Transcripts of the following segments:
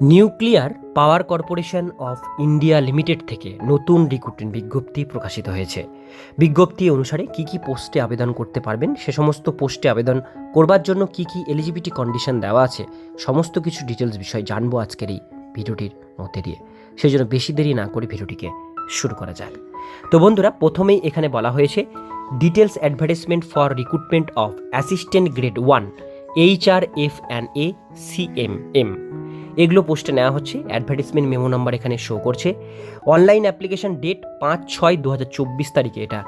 Nuclear power corporation of India limited থেকে নতুন recruitment বিজ্ঞপ্তি প্রকাশিত হয়েছে। বিজ্ঞপ্তি অনুসারে কি কি পোস্টে আবেদন করতে পারবেন, সে সমস্ত পোস্টে আবেদন করবার জন্য কি কি এলিজিবিলিটি কন্ডিশন দেওয়া আছে, সমস্ত কিছু ডিটেলস বিষয় জানব আজকের এই ভিডিওটির মধ্যে দিয়ে। সেই জন্য বেশি দেরি না করে ভিডিওটিকে শুরু করা যাক। তো বন্ধুরা, প্রথমেই এখানে বলা হয়েছে details advertisement for recruitment of assistant grade one H R F and A C M M এগুলো পোস্টে নেওয়া হচ্ছে। অ্যাডভার্টাইজমেন্ট মেমো নাম্বার এখানে শো করছে। অনলাইন অ্যাপ্লিকেশন ডেট পাঁচ ছয় দু হাজার চব্বিশ তারিখে এটা।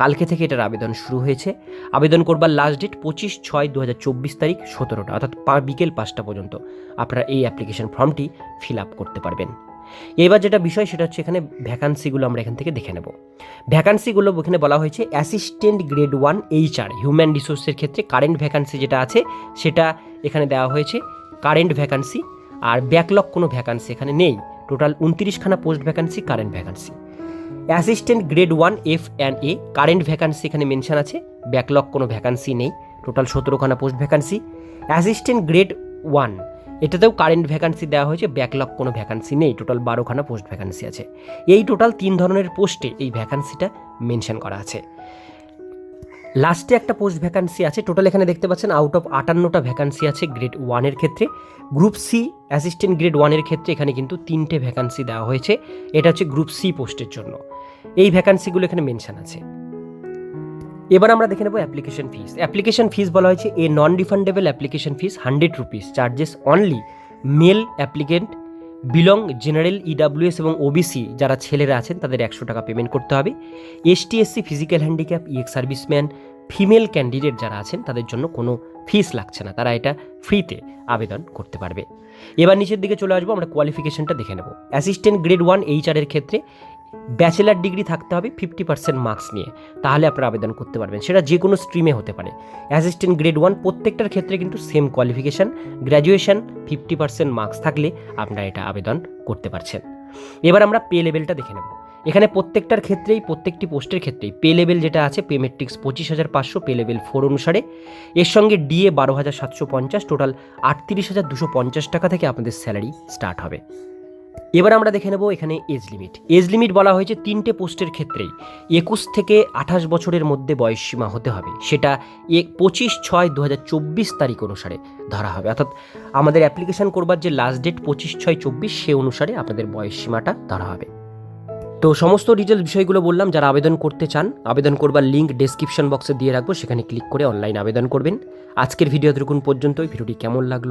কালকে থেকে এটার আবেদন শুরু হয়েছে। আবেদন করবার লাস্ট ডেট পঁচিশ ছয় দু হাজার চব্বিশ তারিখ সতেরোটা, অর্থাৎ বিকেল পাঁচটা পর্যন্ত আপনারা এই অ্যাপ্লিকেশন ফর্মটি ফিল আপ করতে পারবেন। এবার যেটা বিষয় সেটা হচ্ছে এখানে ভ্যাকান্সিগুলো আমরা এখান থেকে দেখে নেব। ভ্যাকান্সিগুলো এখানে বলা হয়েছে assistant grade one HR human রিসোর্সের ক্ষেত্রে কারেন্ট ভ্যাকান্সি যেটা আছে সেটা এখানে দেওয়া হয়েছে। কারেন্ট ভ্যাকান্সি আর ব্যাকলগ কোনো ভ্যাকান্সি এখানে নেই। Total উনত্রিশখানা post vacancy current vacancy assistant grade one F and A current vacancy এখানে মেনশন আছে। ব্যাকলগ কোনো ভ্যাকান্সি নেই। Total সতেরোখানা post vacancy assistant grade one এটাতেও কারেন্ট ভ্যাকান্সি দেওয়া হয়েছে ব্যাকলগ কোনো ভ্যাকান্সি নেই। টোটাল বারোখানা পোস্ট ভ্যাকান্সি আছে। এই টোটাল তিন ধরনের পোস্টে এই ভ্যাকান্সিটা মেনশন করা আছে। লাস্টে একটা পোস্ট ভ্যাকান্সি আছে টোটাল এখানে দেখতে পাচ্ছেন আউট অফ আটান্নটা ভ্যাকান্সি আছে গ্রেড ওয়ানের ক্ষেত্রে। গ্রুপ সি অ্যাসিস্ট্যান্ট গ্রেড ওয়ানের ক্ষেত্রে এখানে কিন্তু তিনটে ভ্যাকান্সি দেওয়া হয়েছে। এটা হচ্ছে গ্রুপ সি পোস্টের জন্য। এই ভ্যাকান্সিগুলো এখানে মেনশন আছে। এবার আমরা দেখে নেব অ্যাপ্লিকেশন ফিস অ্যাপ্লিকেশন ফিস বলা হয়েছে a non refundable application fees hundred rupees charges only male applicant belong, general EWS এবং ওবিসি যারা ছেলেরা আছেন, তাদের একশো টাকা পেমেন্ট করতে হবে। ST SC physical handicap ex serviceman female candidate যারা আছেন, তাদের জন্য কোনো ফিস লাগছে না। তারা এটা ফ্রিতে আবেদন করতে পারবে। এবার নিচের দিকে চলে আসব, আমরা কোয়ালিফিকেশনটা দেখে নেব। অ্যাসিস্ট্যান্ট গ্রেড ওয়ান এইচআরের ক্ষেত্রে ব্যাচেলার ডিগ্রি থাকতে হবে ফিফটি পার্সেন্ট মার্কস নিয়ে। তাহলে আপনারা আবেদন করতে পারবেন। সেটা যে কোনো স্ট্রিমে হতে পারে। অ্যাসিস্ট্যান্ট গ্রেড ওয়ান প্রত্যেকটার ক্ষেত্রে কিন্তু same qualification graduation fifty percent marks থাকলে আপনারা এটা আবেদন করতে পারছেন। এবার আমরা পে লেভেলটা দেখে নেব। এখানে প্রত্যেকটার ক্ষেত্রেই, প্রত্যেকটি পোস্টের ক্ষেত্রেই পে লেভেল যেটা আছে পে মেট্রিক্স পঁচিশ হাজার পাঁচশো পে লেভেল ফোর অনুসারে। এর সঙ্গে ডিএ বারো হাজার সাতশো পঞ্চাশ টোটাল আটত্রিশ হাজার দুশো পঞ্চাশ টাকা থেকে আপনাদের স্যালারি স্টার্ট হবে। এবার আমরা দেখে নেব এখানে এজ লিমিট। এজ লিমিট বলা হয়েছে তিনটে পোস্টের ক্ষেত্রেই। একুশ থেকে আঠাশ বছরের মধ্যে বয়সসীমা হতে হবে। সেটা এ পঁচিশ ছয় দু তারিখ অনুসারে ধরা হবে। অর্থাৎ আমাদের অ্যাপ্লিকেশন করবার যে লাস্ট ডেট পঁচিশ ছয় চব্বিশ, সে অনুসারে আপনাদের বয়স সীমাটা ধরা হবে। তো সমস্ত ডিটেলস বিষয়গুলো বললাম, যারা আবেদন করতে চান, আবেদন করবার লিঙ্ক ডেসক্রিপশন বক্সে দিয়ে রাখব। সেখানে ক্লিক করে অনলাইন আবেদন করবেন। আজকের ভিডিও এতটুকুন পর্যন্তই। ভিডিওটি কেমন লাগল